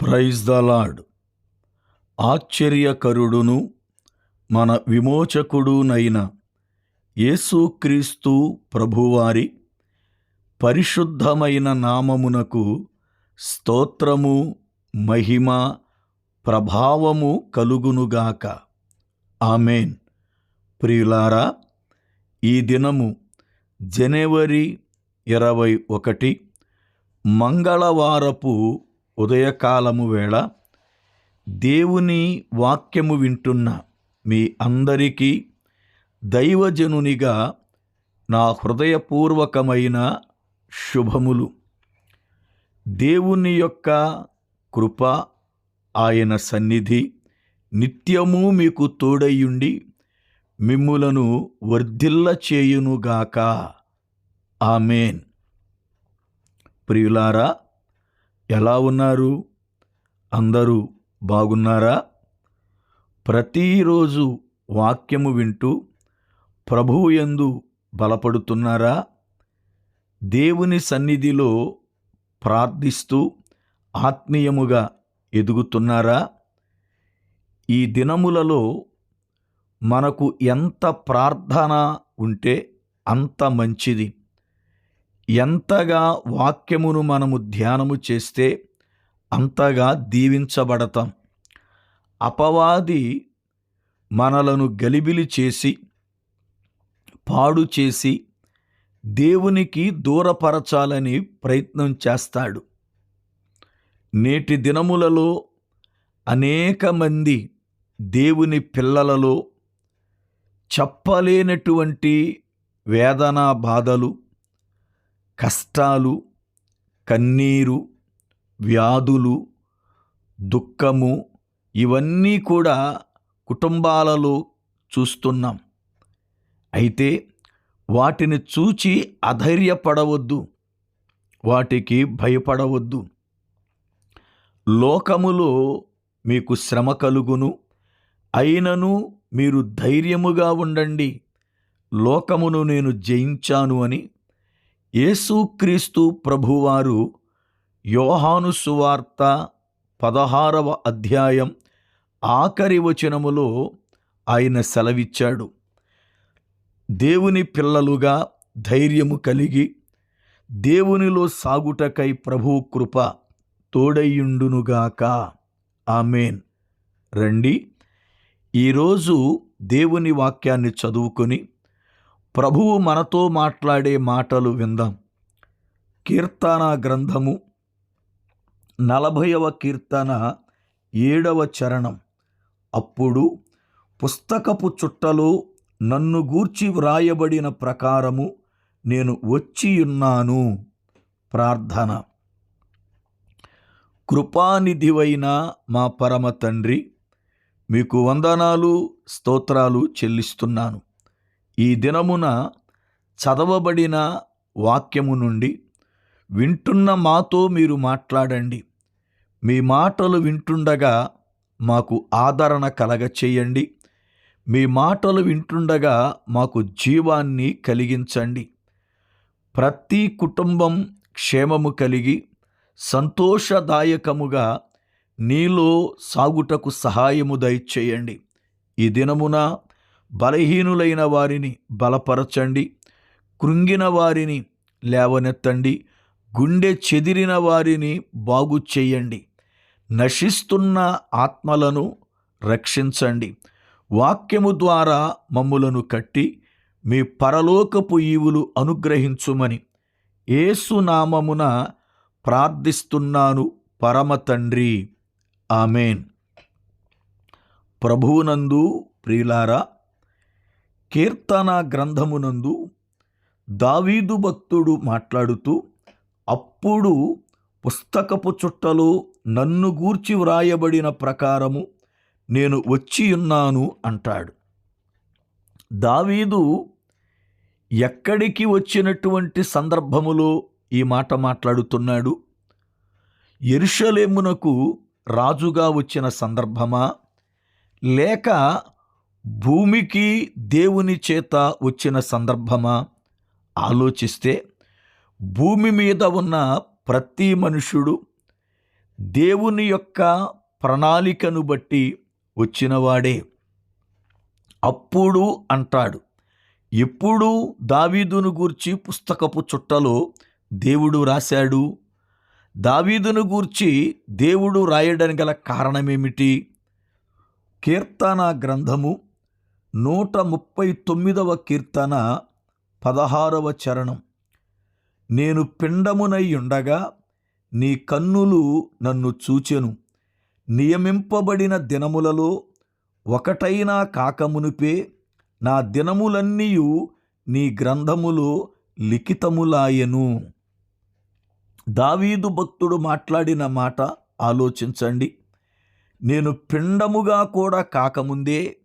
Praise the lord. ఆశ్చర్యకరుడును మన విమోచకుడునైన యేసుక్రీస్తు ప్రభువారి పరిశుద్ధమైన నామమునకు స్తోత్రము మహిమ ప్రభావము కలుగునుగాక ఆమెన్. ప్రియులారా ఈ దినము జనవరి ఇరవై ఒకటి మంగళవారపు ఉదయకాలము వేళ దేవుని వాక్యము వింటున్న మీ అందరికీ దైవజనునిగా నా హృదయపూర్వకమైన శుభములు. దేవుని యొక్క కృప ఆయన సన్నిధి నిత్యము మీకు తోడయ్యుండి మిమ్ములను వర్ధిల్ల చేయునుగాక. ఆమెన్. ప్రియులారా ఎలా ఉన్నారు? అందరూ బాగున్నారా? ప్రతిరోజు వాక్యము వింటూ ప్రభువు యందు బలపడుతున్నారా? దేవుని సన్నిధిలో ప్రార్థిస్తూ ఆత్మీయముగా ఎదుగుతున్నారా? ఈ దినములలో మనకు ఎంత ప్రార్థన ఉంటే అంత మంచిది. ఎంతగా వాక్యమును మనము ధ్యానము చేస్తే అంతగా దీవించబడతాం. అపవాది మనలను గలిబిలి చేసి పాడు చేసి దేవునికి దూరపరచాలని ప్రయత్నం చేస్తాడు. నేటి దినములలో అనేక మంది దేవుని పిల్లలలో చెప్పలేనటువంటి వేదనా బాధలు కష్టాలు కన్నీరు వ్యాధులు దుఃఖము ఇవన్నీ కూడా కుటుంబాలలో చూస్తున్నాం. అయితే వాటిని చూచి అధైర్యపడవద్దు. వాటికి భయపడవద్దు. లోకములో మీకు శ్రమ కలుగును. అయినను మీరు ధైర్యముగా ఉండండి. లోకమును నేను జయించాను అని యేసుక్రీస్తు ప్రభువారు యోహాను సువార్త పదహారవ అధ్యాయం ఆఖరి వచనములో ఆయన సెలవిచ్చాడు. దేవుని పిల్లలుగా ధైర్యము కలిగి దేవునిలో సాగుటకై ప్రభు కృప తోడయ్యుండునుగాక. ఆమెన్. రండి ఈరోజు దేవుని వాక్యాన్ని చదువుకొని ప్రభువు మనతో మాట్లాడే మాటలు విందాం. కీర్తన గ్రంథము నలభైవ కీర్తన ఏడవ చరణం. అప్పుడు పుస్తకపు చుట్టలో నన్ను గూర్చి వ్రాయబడిన ప్రకారము నేను వచ్చియున్నాను. ప్రార్థన. కృపానిధివైన మా పరమ తండ్రి మీకు వందనాలు స్తోత్రాలు చెల్లిస్తున్నాను. ఈ దినమున చదవబడిన వాక్యము నుండి వింటున్న మాతో మీరు మాట్లాడండి. మీ మాటలు వింటుండగా మాకు ఆదరణ కలగ చేయండి. మీ మాటలు వింటుండగా మాకు జీవాన్ని కలిగించండి. ప్రతి కుటుంబం క్షేమము కలిగి సంతోషదాయకముగా నీలో సాగుటకు సహాయము దయచేయండి. ఈ దినమున బలహీనులైన వారిని బలపరచండి కృంగిన వారిని లేవనెత్తండి గుండె చెదిరిన వారిని బాగు చేయండి. నశిస్తున్న ఆత్మలను రక్షించండి. వాక్యము ద్వారా మమ్ములను కట్టి మీ పరలోకపు ఈవులు అనుగ్రహించుమని ఏసునామమున ప్రార్థిస్తున్నాను పరమ తండ్రి. ఆమెన్. ప్రభువునందు ప్రియులారా కీర్తన గ్రంథమునందు దావీదు భక్తుడు మాట్లాడుతూ అప్పుడు పుస్తకపు చుట్టలో నన్ను గూర్చి వ్రాయబడిన ప్రకారము నేను వచ్చియున్నాను అంటాడు. దావీదు ఎక్కడికి వచ్చినటువంటి సందర్భములో ఈ మాట మాట్లాడుతున్నాడు? ఎరుషలేమునకు రాజుగా వచ్చిన సందర్భమా? లేక భూమికి దేవుని చేత వచ్చిన సందర్భమా? ఆలోచిస్తే భూమి మీద ఉన్న ప్రతి మనుషుడు దేవుని యొక్క ప్రణాళికను బట్టి వచ్చినవాడే. అప్పుడు అంటాడు ఎప్పుడు దావీదును గూర్చి పుస్తకపు చుట్టలో దేవుడు రాశాడు? దావీదును గూర్చి దేవుడు రాయడానికి గల కారణమేమిటి? కీర్తన గ్రంథము నూట ముప్పై తొమ్మిదవ కీర్తన పదహారవ చరణం. నేను పిండమునై ఉండగా నీ కన్నులు నన్ను చూచెను. నియమింపబడిన దినములలో ఒకటైనా కాకమునుపే నా దినములన్నీయు నీ గ్రంథములో లిఖితములాయెను. దావీదు భక్తుడు మాట్లాడిన మాట ఆలోచించండి. నేను పిండముగా కూడా కాకముందే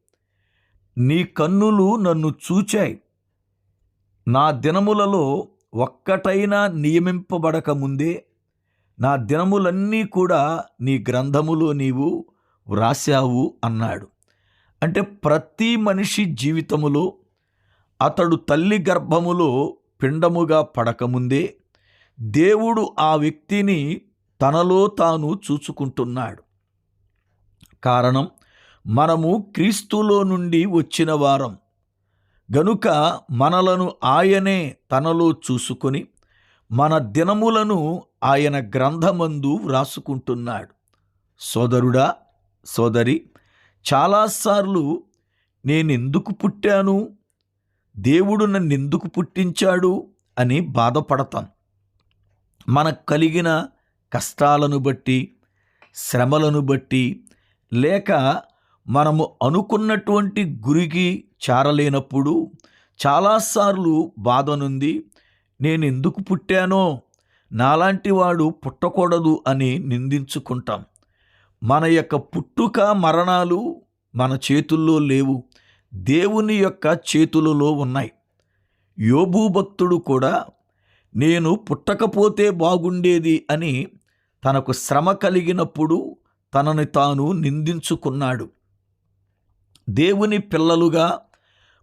నీ కన్నులు నన్ను చూచాయి. నా దినములలో ఒక్కటైనా నియమింపబడక ముందే నా దినములన్నీ కూడా నీ గ్రంథములో నీవు వ్రాసావు అన్నాడు. అంటే ప్రతి మనిషి జీవితములో అతడు తల్లి గర్భములో పిండముగా పడకముందే దేవుడు ఆ వ్యక్తిని తనలో తాను చూచుకుంటున్నాడు కారణం మనము క్రీస్తులో నుండి వచ్చిన వారం. గనుక మనలను ఆయనే తనలో చూసుకొని మన దినములను ఆయన గ్రంథమందు వ్రాసుకుంటున్నాడు. సోదరుడా సోదరి చాలాసార్లు నేనెందుకు పుట్టాను? దేవుడు నన్ను ఎందుకు పుట్టించాడు? అని బాధపడతాం. మనకు కలిగిన కష్టాలను బట్టి శ్రమలను బట్టి లేక మనము అనుకున్నటువంటి గురికి చేరలేనప్పుడు చాలాసార్లు బాధ నుండి నేను ఎందుకు పుట్టానో? నాలాంటి వాడు పుట్టకూడదు అని నిందించుకుంటాం. మన యొక్క పుట్టుక మరణాలు మన చేతుల్లో లేవు దేవుని యొక్క చేతులలో ఉన్నాయి. యోబు భక్తుడు కూడా నేను పుట్టకపోతే బాగుండేది అని తనకు శ్రమ కలిగినప్పుడు తనని తాను నిందించుకున్నాడు. దేవుని పిల్లలుగా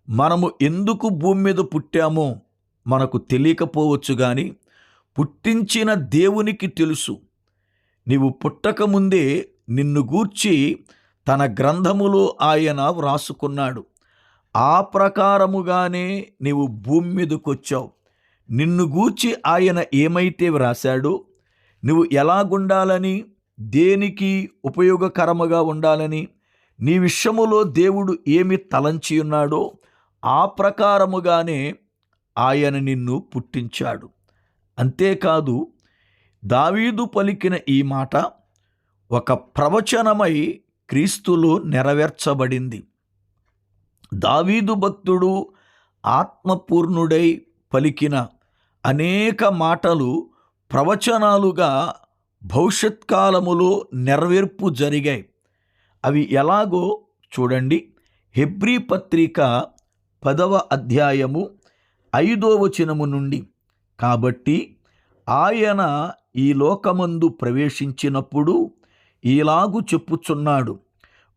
మనము ఎందుకు భూమి మీద పుట్టామో మనకు తెలియకపోవచ్చు కానీ పుట్టించిన దేవునికి తెలుసు. నీవు పుట్టకముందే నిన్ను గూర్చి తన గ్రంథములో ఆయన వ్రాసుకున్నాడు. ఆ ప్రకారముగానే నీవు భూమి మీదకొచ్చావు. నిన్ను గూర్చి ఆయన ఏమైతే వ్రాశాడో నువ్వు ఎలాగుండాలని దేనికి ఉపయోగకరముగా ఉండాలని నీ విషయములో దేవుడు ఏమి తలంచి ఉన్నాడో ఆ ప్రకారముగానే ఆయన నిన్ను పుట్టించాడు. అంతేకాదు దావీదు పలికిన ఈ మాట ఒక ప్రవచనమై క్రీస్తులో నెరవేర్చబడింది. దావీదు భక్తుడు ఆత్మపూర్ణుడై పలికిన అనేక మాటలు ప్రవచనాలుగా భవిష్యత్ కాలములో నెరవేర్పు జరిగాయి. అవి ఎలాగో చూడండి. హెబ్రీ పత్రిక పదవ అధ్యాయము ఐదో వచనము నుండి. కాబట్టి ఆయన ఈ లోకమందు ప్రవేశించినప్పుడు ఇలాగు చెప్పుచున్నాడు.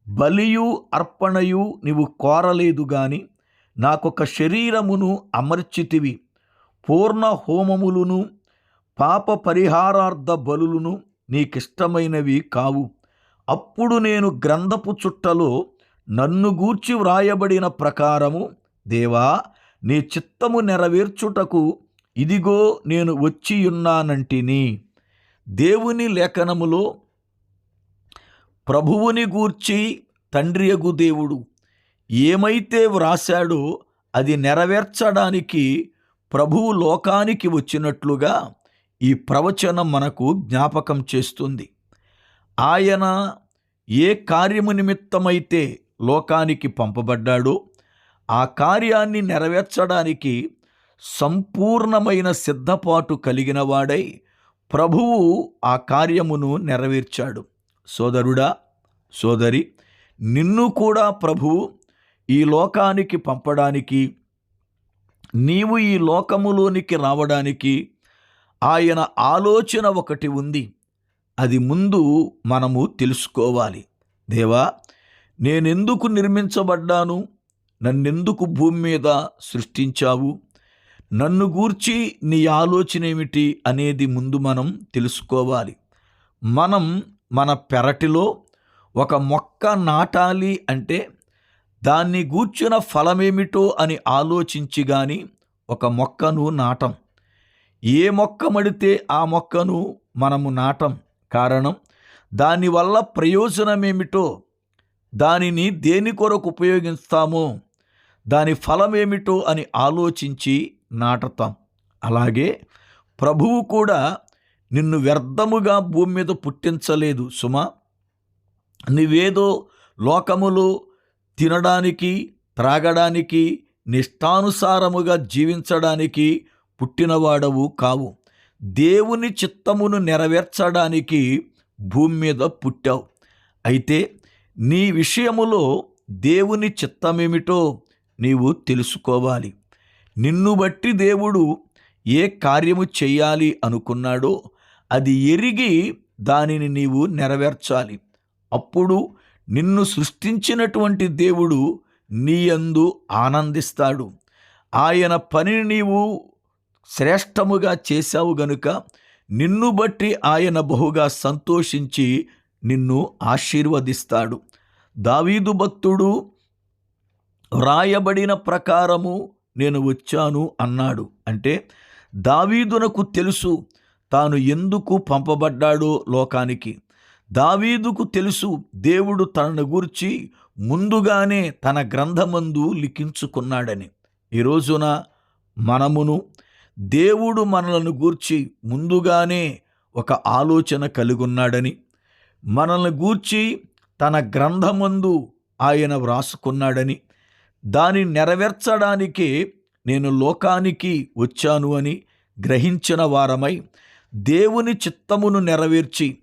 బలియు అర్పణయు నీవు కోరలేదు గాని నాకొక శరీరమును అమర్చితివి. పూర్ణ హోమములును పాప పరిహారార్థ బలులను నీకిష్టమైనవి కావు. అప్పుడు నేను గ్రంథపు చుట్టలో నన్ను గూర్చి వ్రాయబడిన ప్రకారము దేవా నీ చిత్తము నెరవేర్చుటకు ఇదిగో నేను వచ్చియున్నానంటిని. దేవుని లేఖనములో ప్రభువుని గూర్చి తండ్రియగు దేవుడు ఏమైతే వ్రాశాడో అది నెరవేర్చడానికి ప్రభువు లోకానికి వచ్చినట్లుగా ఈ ప్రవచనం మనకు జ్ఞాపకం చేస్తుంది. ఆయన ఏ కార్యము నిమిత్తమైతే లోకానికి పంపబడ్డాడో ఆ కార్యాన్ని నెరవేర్చడానికి సంపూర్ణమైన సిద్ధపాటు కలిగిన వాడై ప్రభువు ఆ కార్యమును నెరవేర్చాడు. సోదరుడా సోదరి నిన్ను కూడా ప్రభువు ఈ లోకానికి పంపడానికి నీవు ఈ లోకములోనికి రావడానికి ఆయన ఆలోచన ఒకటి ఉంది. అది ముందు మనము తెలుసుకోవాలి. దేవా నేనెందుకు నిర్మించబడ్డాను? నన్నెందుకు భూమి మీద సృష్టించావు? నన్ను గూర్చి నీ ఆలోచన ఏమిటి అనేది ముందు మనం తెలుసుకోవాలి. మనం మన పెరటిలో ఒక మొక్క నాటాలి అంటే దాన్ని గూర్చిన ఫలమేమిటో అని ఆలోచించి గాని ఒక మొక్కను నాటం. ఏ మొక్క మడితే ఆ మొక్కను మనము నాటం. కారణం దానివల్ల ప్రయోజనమేమిటో దానిని దేని కొరకు ఉపయోగిస్తామో దాని ఫలమేమిటో అని ఆలోచించి నాటతాం. అలాగే ప్రభువు కూడా నిన్ను వ్యర్థముగా భూమి మీద పుట్టించలేదు సుమా. నువ్వేదో లోకములో తినడానికి త్రాగడానికి నిష్టానుసారముగా జీవించడానికి పుట్టినవాడవు కావు. దేవుని చిత్తమును నెరవేర్చడానికి భూమి మీద పుట్టావు. అయితే నీ విషయములో దేవుని చిత్తమేమిటో నీవు తెలుసుకోవాలి. నిన్ను బట్టి దేవుడు ఏ కార్యము చేయాలి అనుకున్నాడో అది ఎరిగి దానిని నీవు నెరవేర్చాలి. అప్పుడు నిన్ను సృష్టించినటువంటి దేవుడు నీయందు ఆనందిస్తాడు. ఆయన పనిని నీవు శ్రేష్టముగా చేశావు గనుక నిన్ను బట్టి ఆయన బహుగా సంతోషించి నిన్ను ఆశీర్వదిస్తాడు. దావీదు భక్తుడు వ్రాయబడిన ప్రకారము నేను వచ్చాను అన్నాడు. అంటే దావీదునకు తెలుసు తాను ఎందుకు పంపబడ్డాడో లోకానికి. దావీదుకు తెలుసు దేవుడు తనను గూర్చి ముందుగానే తన గ్రంథమందు లిఖించుకున్నాడని. ఈ రోజున మనమును దేవుడు మనలను గూర్చి ముందుగానే ఒక ఆలోచన కలిగున్నాడని మనల్ని గూర్చి తన గ్రంథమందు ఆయన వ్రాసుకున్నాడని దాన్ని నెరవేర్చడానికే నేను లోకానికి వచ్చాను అని గ్రహించిన వారమై దేవుని చిత్తమును నెరవేర్చి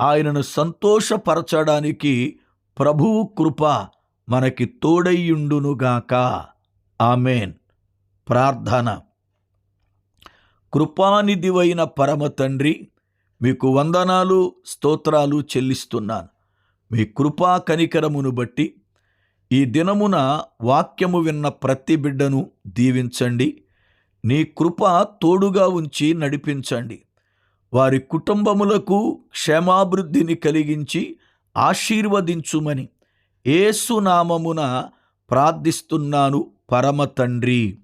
ఆయనను సంతోషపరచడానికి ప్రభువు కృప మనకి తోడయ్యుండునుగాక. ఆమెన్. ప్రార్థన. కృపానిధివైన పరమ తండ్రి మీకు వందనాలు స్తోత్రాలు చెల్లిస్తున్నాను. మీ కృపా కనికరమును బట్టి ఈ దినమున వాక్యము విన్న ప్రతి బిడ్డను దీవించండి. నీ కృప తోడుగా ఉంచి నడిపించండి. వారి కుటుంబములకు క్షేమాభివృద్ధిని కలిగించి ఆశీర్వదించుమని ఏసునామమున ప్రార్థిస్తున్నాను పరమ తండ్రి.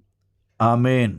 ఆమెన్.